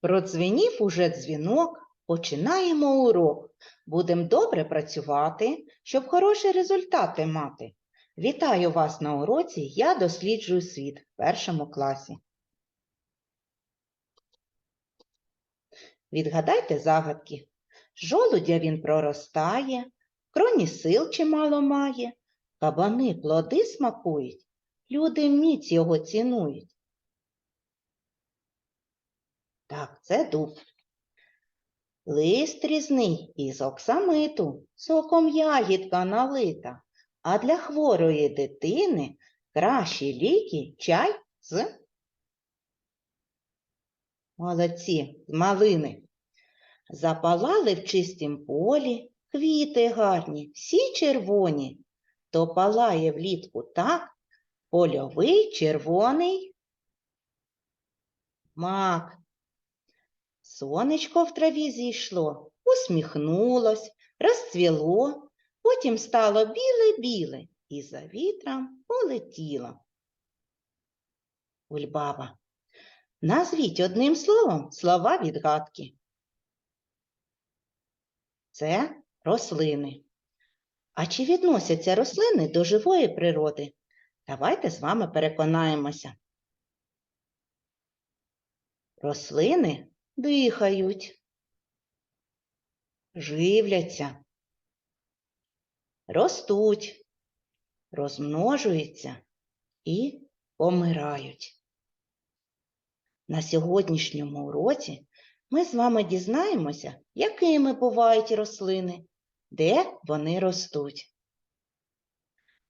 Продзвенів уже дзвінок, починаємо урок. Будемо добре працювати, щоб хороші результати мати. Вітаю вас на уроці Я досліджую світ в першому класі. Відгадайте загадки. Жолудя він проростає, кроні сил чимало має, кабани плоди смакують, люди міць його цінують. Так, це дуб. Лист різний із оксамиту, соком ягідка налита, а для хворої дитини кращі ліки чай з молодці, малини. Запалали в чистім полі квіти гарні, всі червоні, то палає влітку так польовий червоний мак. Сонечко в траві зійшло, усміхнулось, розцвіло, потім стало біле-біле і за вітром полетіло. Ульбаба. Назвіть одним словом слова відгадки. Це рослини. А чи відносяться рослини до живої природи? Давайте з вами переконаємося. Рослини дихають, живляться, ростуть, розмножуються і помирають. На сьогоднішньому уроці ми з вами дізнаємося, якими бувають рослини, де вони ростуть.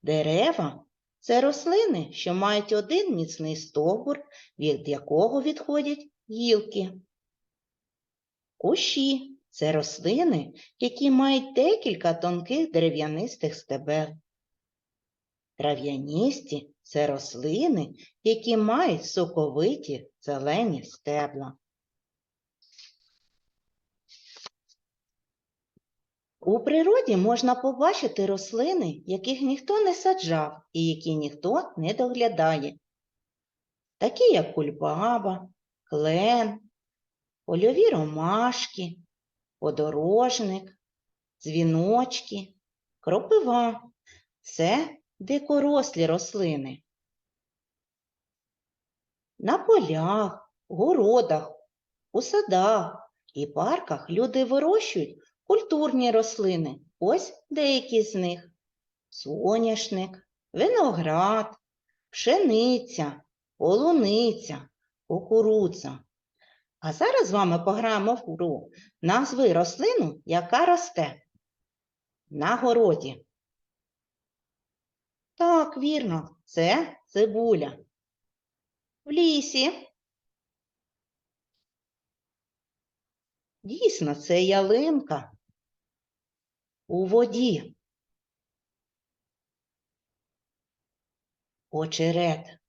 Дерева це рослини, що мають один міцний стовбур, від якого відходять гілки. Кущі це рослини, які мають декілька тонких дерев'янистих стебел. Трав'яністі це рослини, які мають соковиті зелені стебла. У природі можна побачити рослини, яких ніхто не саджав і які ніхто не доглядає, такі як кульбаба, клен, польові ромашки, подорожник, дзвіночки, кропива. Це дикорослі рослини. На полях, городах, у садах і парках люди вирощують культурні рослини. Ось деякі з них: соняшник, виноград, пшениця, полуниця, кукурудза. А зараз з вами пограємо в гру. Назви рослину, яка росте на городі. Так, вірно, це цибуля. В лісі. Дійсно, це ялинка. У воді. Очерет.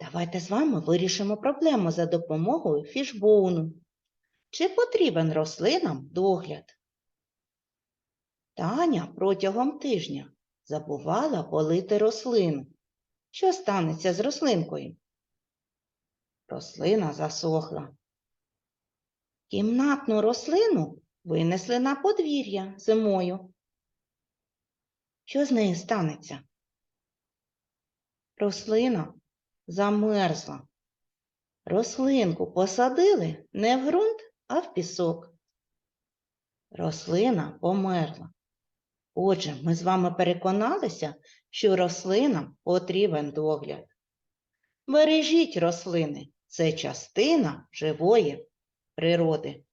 Давайте з вами вирішимо проблему за допомогою фішбоуну. Чи потрібен рослинам догляд? Таня протягом тижня забувала полити рослину. Що станеться з рослинкою? Рослина засохла. Кімнатну рослину винесли на подвір'я зимою. Що з нею станеться? Рослина замерзла. Рослинку посадили не в ґрунт, а в пісок. Рослина померла. Отже, ми з вами переконалися, що рослинам потрібен догляд. Бережіть рослини, це частина живої природи.